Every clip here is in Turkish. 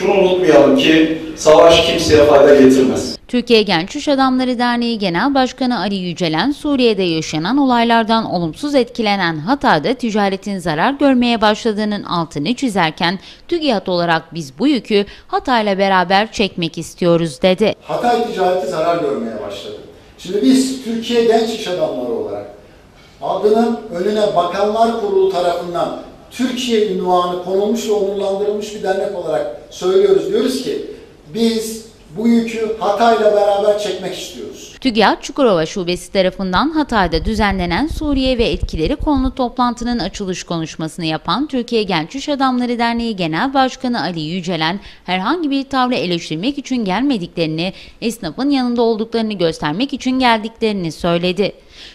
Şunu unutmayalım ki savaş kimseye fayda getirmez. Türkiye Genç İş Adamları Derneği Genel Başkanı Ali Yücelen, Suriye'de yaşanan olaylardan olumsuz etkilenen Hatay'da ticaretin zarar görmeye başladığının altını çizerken, TÜGİAD olarak biz bu yükü Hatay'la beraber çekmek istiyoruz dedi. Hatay ticareti zarar görmeye başladı. Şimdi biz Türkiye Genç İş Adamları olarak adının önüne Bakanlar Kurulu tarafından Türkiye ünvanı konulmuş ve onurlandırılmış bir dernek olarak söylüyoruz. Diyoruz ki biz bu yükü Hatay'la beraber çekmek istiyoruz. TÜGİAD Çukurova Şubesi tarafından Hatay'da düzenlenen Suriye ve etkileri konulu toplantının açılış konuşmasını yapan Türkiye Genç İş Adamları Derneği Genel Başkanı Ali Yücelen, herhangi bir tavrı eleştirmek için gelmediklerini, esnafın yanında olduklarını göstermek için geldiklerini söyledi.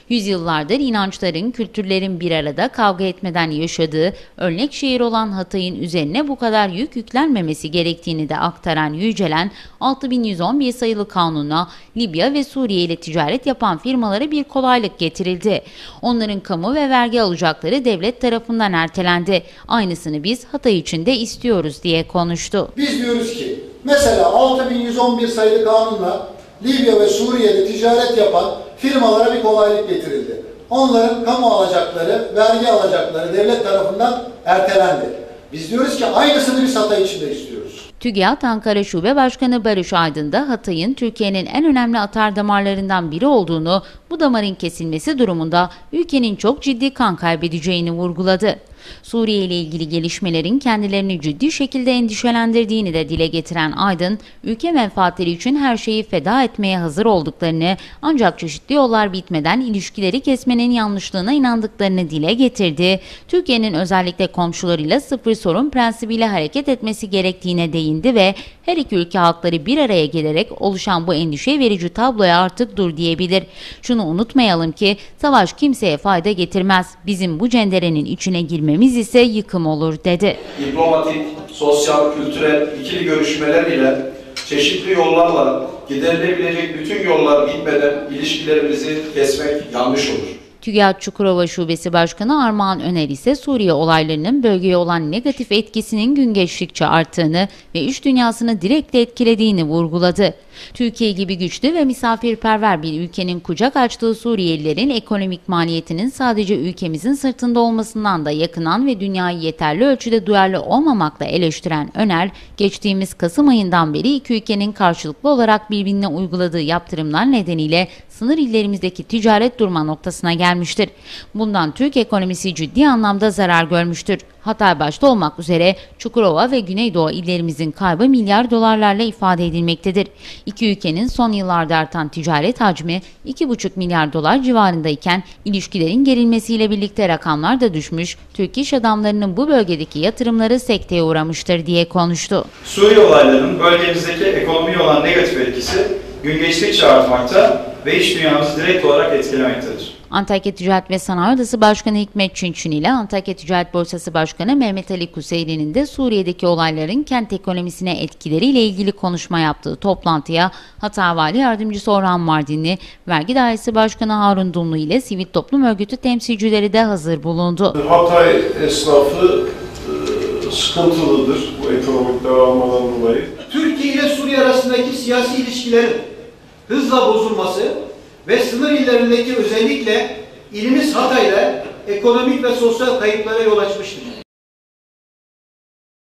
Yüzyıllardır inançların, kültürlerin bir arada kavga etmeden yaşadığı örnek şehir olan Hatay'ın üzerine bu kadar yük yüklenmemesi gerektiğini de aktaran Yücelen, 6111 sayılı kanuna Libya ve Suriye ile ticaret yapan firmalara bir kolaylık getirildi. Onların kamu ve vergi alacakları devlet tarafından ertelendi. Aynısını biz Hatay için de istiyoruz diye konuştu. Biz diyoruz ki mesela 6111 sayılı kanunla Libya ve Suriye'de ticaret yapan firmalara bir kolaylık getirildi. Onların kamu alacakları, vergi alacakları devlet tarafından ertelendi. Biz diyoruz ki aynısını biz Hatay için de istiyoruz. TÜGİAD Ankara Şube Başkanı Barış Aydın da Hatay'ın Türkiye'nin en önemli atar damarlarından biri olduğunu, bu damarın kesilmesi durumunda ülkenin çok ciddi kan kaybedeceğini vurguladı. Suriye ile ilgili gelişmelerin kendilerini ciddi şekilde endişelendirdiğini de dile getiren Aydın, ülke menfaatleri için her şeyi feda etmeye hazır olduklarını ancak çeşitli yollar bitmeden ilişkileri kesmenin yanlışlığına inandıklarını dile getirdi. Türkiye'nin özellikle komşularıyla sıfır sorun prensibiyle hareket etmesi gerektiğine değindi ve her iki ülke halkları bir araya gelerek oluşan bu endişe verici tabloya artık dur diyebilir. Şunu unutmayalım ki savaş kimseye fayda getirmez. Bizim bu cenderenin içine girmemiz ise yıkım olur dedi. Diplomatik, sosyal, kültürel, ikili görüşmeler ile çeşitli yollarla giderilebilecek bütün yollar bitmeden ilişkilerimizi kesmek yanlış olur. TÜGİAD Çukurova Şubesi Başkanı Armağan Öner ise Suriye olaylarının bölgeye olan negatif etkisinin gün geçtikçe arttığını ve iş dünyasını direkt etkilediğini vurguladı. Türkiye gibi güçlü ve misafirperver bir ülkenin kucak açtığı Suriyelilerin ekonomik maliyetinin sadece ülkemizin sırtında olmasından da yakınan ve dünyayı yeterli ölçüde duyarlı olmamakla eleştiren Öner, geçtiğimiz Kasım ayından beri iki ülkenin karşılıklı olarak birbirine uyguladığı yaptırımlar nedeniyle sınır illerimizdeki ticaret durma noktasına gelmiştir. Bundan Türk ekonomisi ciddi anlamda zarar görmüştür. Hatay başta olmak üzere Çukurova ve Güneydoğu illerimizin kaybı milyar dolarlarla ifade edilmektedir. İki ülkenin son yıllarda artan ticaret hacmi 2,5 milyar dolar civarındayken ilişkilerin gerilmesiyle birlikte rakamlar da düşmüş, Türk iş adamlarının bu bölgedeki yatırımları sekteye uğramıştır diye konuştu. Suriye olaylarının bölgemizdeki ekonomiye olan negatif etkisi gün geçtikçe artmakta ve iş dünyamızı direkt olarak etkilemektedir. Antakya Ticaret ve Sanayi Odası Başkanı Hikmet Çinçin ile Antakya Ticaret Borsası Başkanı Mehmet Ali Kuseyli'nin de Suriye'deki olayların kent ekonomisine etkileriyle ilgili konuşma yaptığı toplantıya Hatay Vali Yardımcısı Orhan Mardinli, Vergi Dairesi Başkanı Harun Dumlu ile sivil toplum örgütü temsilcileri de hazır bulundu. Hatay esnafı e, sıkıntılıdır bu ekonomik daralmadan dolayı. Türkiye ile Suriye arasındaki siyasi ilişkilerin hızla bozulması ve sınır illerindeki özellikle ilimiz Hatay'da ekonomik ve sosyal kayıplara yol açmıştır.